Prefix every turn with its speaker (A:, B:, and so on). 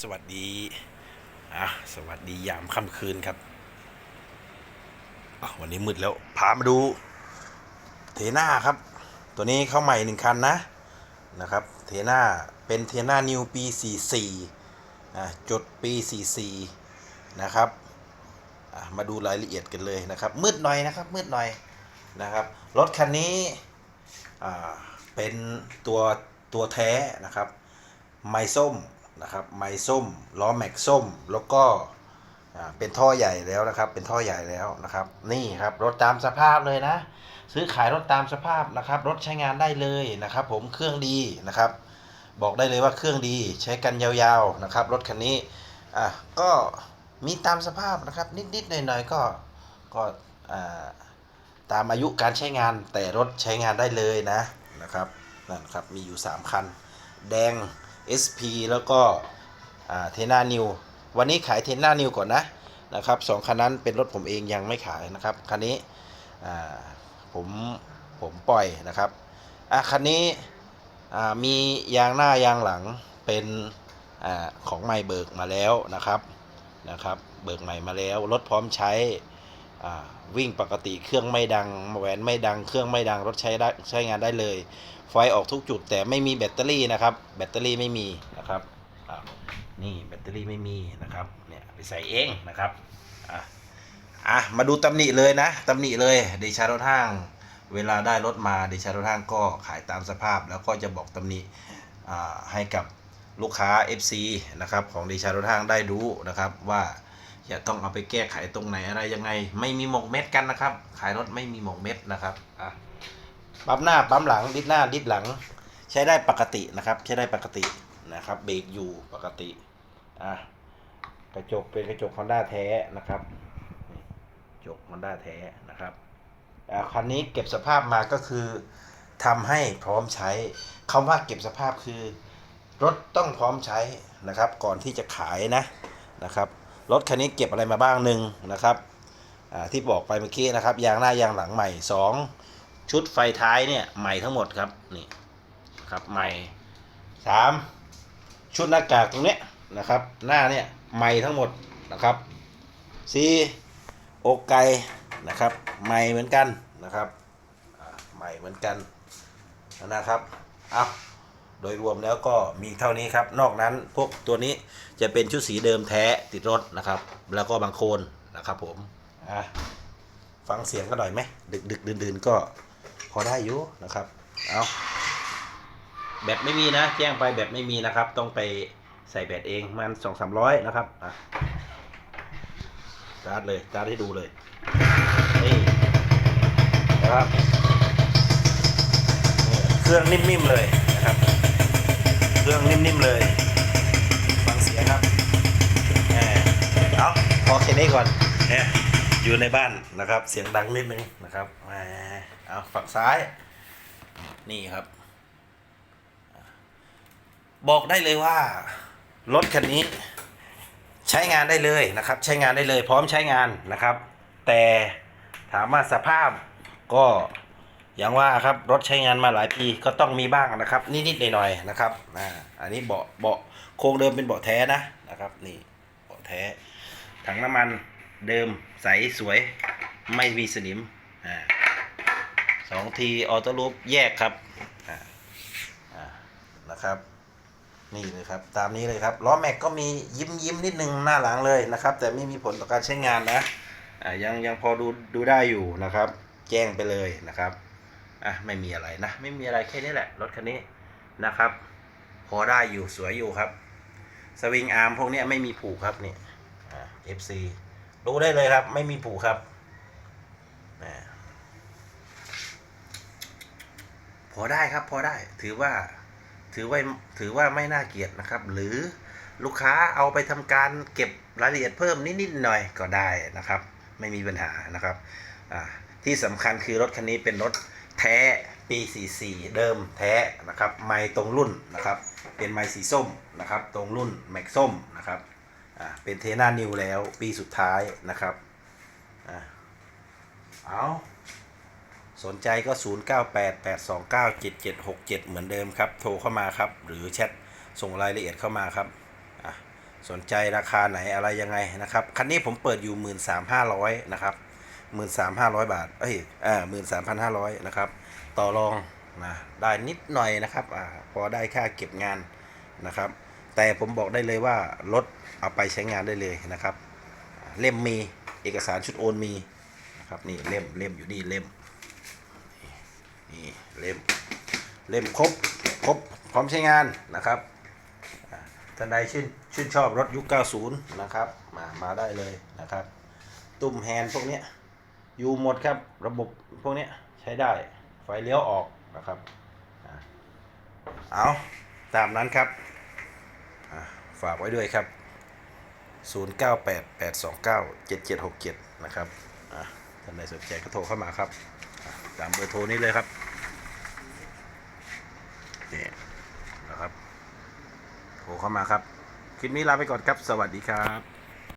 A: สวัสดีอะสวัสดียามค่ำคืนครับวันนี้มืดแล้วพามาดูเทน่าครับ ตัวนี้เข้าใหม่หนึ่งคันนะนะครับ เทน่าเป็นเทน่านิวปี 44อะจดปี 44 นะครับมาดูรายละเอียดกันเลยนะครับ มืดหน่อยนะครับ มืดหน่อยนะครับ รถคันนี้เป็นตัวตัวแท้นะครับ ไม้ส้ม นะครับไม้ส้มล้อแม็กส้ม แล้วก็เป็นท่อใหญ่แล้วนะครับ เป็นท่อใหญ่แล้วนะครับ นี่ครับรถตามสภาพเลยนะ ซื้อขายรถตามสภาพนะครับ รถใช้งานได้เลยนะครับ ผมเครื่องดีนะครับ บอกได้เลยว่าเครื่องดีใช้กันยาวๆนะครับ รถคันนี้อะก็มีตามสภาพนะครับ นิดๆหน่อยๆก็ก็ตามอายุการใช้งานแต่รถใช้งานได้เลยนะนะครับนั่นครับมีอยู่ 3 คัน แดง SP แล้วก็เทน่านิววันนี้ขายเทน่านิวก่อนนะนะครับสองคันนั้นเป็นรถผมเองยังไม่ขายนะครับคันนี้ผมผมปล่อยนะครับอะคันนี้อ่ามียางหน้ายางหลังเป็นอาของใหม่เบิกมาแล้วนะครับนะครับ เบิกใหม่มาแล้วรถพร้อมใช้ วิ่งปกติเครื่องไม่ดังแหวนไม่ดัง เครื่องไม่ดังรถใช้ได้ใช้งานได้เลย ไฟออกทุกจุดแต่ไม่มีแบตเตอรี่นะครับ แบตเตอรี่ไม่มีนะครับนี่แบตเตอรี่ไม่มีนะครับเนี่ยไปใส่เองนะครับอะอะมาดูตำหนิเลยนะตำหนิเลยเดชารถห้าง เวลาได้รถมาเดชารถห้างก็ขายตามสภาพ แล้วก็จะบอกตำหนิให้กับลูกค้า FC นะครับของเดชารถห้างได้รู้นะครับว่า จะต้องเอาไปแก้ไขตรงไหนอะไรยังไง ไม่มีหมกเม็ดกันนะครับ ขายรถไม่มีหมกเม็ดนะครับอะปั๊มหน้าปั๊มหลังดิดหน้าดิดหลัง ใช้ได้ปกตินะครับ ใช้ได้ปกตินะครับ เบรกอยู่ปกติอะกระจกเป็นกระจก Honda แท้นะครับนี่กระจก Honda แท้นะครับอะคันนี้เก็บสภาพมาก็คือทำให้พร้อมใช้คำว่าเก็บสภาพคือ รถต้องพร้อมใช้นะครับ ก่อนที่จะขายนะนะครับ รถคันนี้เก็บอะไรมาบ้างหนึ่งนะครับที่บอกไปเมื่อกี้นะครับยางหน้ายางหลังใหม่สองชุดไฟท้ายเนี่ยใหม่ทั้งหมดครับนี่ครับใหม่สามชุดหน้ากากตรงเนี้ยนะครับหน้าเนี่ยใหม่ทั้งหมดนะครับสี่อกไก่นะครับใหม่เหมือนกันนะครับใหม่เหมือนกันนะครับเอา โดยรวมแล้วก็มีเท่านี้ครับ นอกนั้นพวกตัวนี้จะเป็นชุดสีเดิมแท้ติดรถนะครับ แล้วก็บางโคนนะครับผมอะฟังเสียงกันหน่อยไหมดึกดึกดื่นดื่นๆก็พอได้อยู่นะครับ เอาแบตไม่มีนะ แจ้งไปแบตไม่มีนะครับ ต้องไปใส่แบตเองมันสองสามร้อยนะครับอะสตาร์ทเลยสตาร์ทให้ดูเลยนี่นะครับเครื่องนิ่มๆเลย นะครับเครื่องนิ่มๆเลย ฟังเสียงครับแหมเอาพอแค่นี้ก่อนเนี่ยอยู่ในบ้านนะครับ เสียงดังนิดนึงนะครับแหมเอาฝั่งซ้าย นี่ครับ บอกได้เลยว่ารถคันนี้ใช้งานได้เลยนะครับ ใช้งานได้เลย พร้อมใช้งานนะครับ แต่ถามว่าสภาพก็ อย่างว่าครับรถใช้งานมาหลายปีก็ต้องมีบ้างนะครับ นิดๆหน่อยๆนะครับอ่าอันนี้เบาะเบาะโครงเดิมเป็นเบาะแท้นะนะครับนี่เบาะแท้ถังน้ำมันเดิมใสสวยไม่มีสนิมอ่าสองทีออโต้ลูปแยกครับอ่าอ่านะครับนี่เลยครับตามนี้เลยครับล้อแม็กก็มียิ้มยิ้มนิดนึงหน้าหลังเลยนะครับ แต่ไม่มีผลต่อการใช้งานนะอ่ายังยังพอดูดูได้อยู่นะครับ แจ้งไปเลยนะครับ อะไม่มีอะไรนะ ไม่มีอะไรแค่นี้แหละ รถคันนี้นะครับ พอได้อยู่สวยอยู่ครับ สวิงอาร์มพวกนี้ไม่มีผูกครับนี่อ่า FC ดูได้เลยครับ ไม่มีผูกครับอพอได้ครับพอได้ถือว่าถือว่าถือว่าไม่น่าเกลียดนะครับ หรือลูกค้าเอาไปทำการเก็บรายละเอียดเพิ่มนิดๆหน่อยก็ได้นะครับ ไม่มีปัญหานะครับอ่าที่สำคัญคือรถคันนี้เป็นรถ แท้ปี 44 เดิมแท้นะครับไม้ตรงรุ่นนะครับ เป็นไม้สีส้มนะครับ ตรงรุ่นแม็กส้มนะครับอ่าเป็นเทน่านิวแล้วปีสุดท้ายนะครับอ่าเอาสนใจก็ 0988297767 เหมือนเดิมครับ โทรเข้ามาครับ หรือแชทส่งรายละเอียดเข้ามาครับ สนใจราคาไหนอะไรยังไงนะครับ คันนี้ผมเปิดอยู่ 13,500 นะครับ 13,500บาท เอ้ยออ13,500นสามพันห้าร้อยนะครับ ต่อรองนะได้นิดหน่อยนะครับอ่าพอได้ค่าเก็บงานนะครับ แต่ผมบอกได้เลยว่ารถเอาไปใช้งานได้เลยนะครับ เล่มมีเอกสารชุดโอนมีนะครับนี่เล่มเล่มอยู่นี่เล่มนี่เล่มเล่มครบครบพร้อมใช้งานนะครับท่านใดชื่นชื่นชอบรถยุค 90 นะครับ มามาได้เลยนะครับ ตุ่มแฮนพวกเนี้ย อยู่หมดครับระบบพวกนี้ใช้ได้ไฟเลี้ยวออกนะครับเอาตามนั้นครับฝากไว้ด้วยครับ 0988297767 นะครับท่านใดสนใจก็โทรเข้ามาครับ ตามเบอร์โทรนี้เลยครับนี่นะครับ โทรเข้ามาครับ คลิปนี้ลาไปก่อนครับ สวัสดีครับ